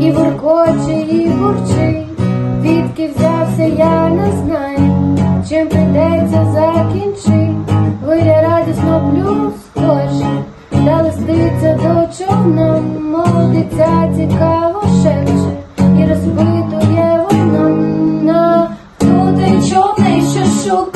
і воркоче, і бурчить, Звідки взявся, я не знаю, чим прийдеться закінчить, горя радісно плюс схоже, та листиться до човна, молодиця цікаво шепче. І розпитує воно на туди човний, що шукає.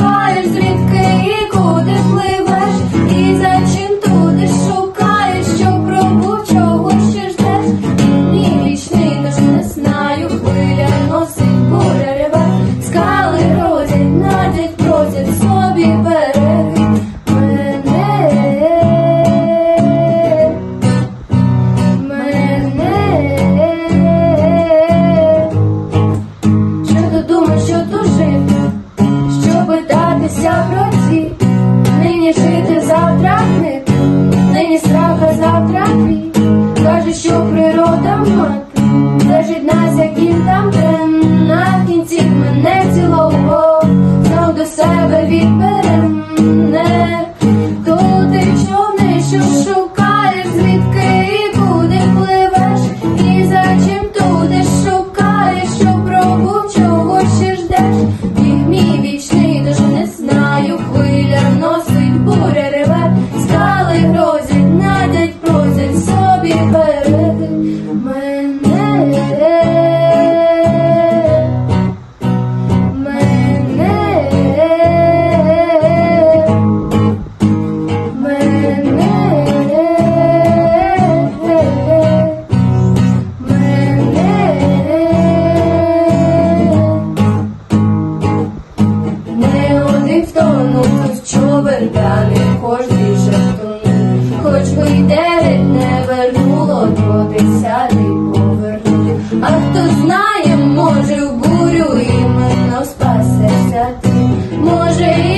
В втонув, з човерками кожний жартонув, хоч би й дев'ять не вернуло, до десяти повернути. А хто знає, може, в бурю іменно спасешся ти, може.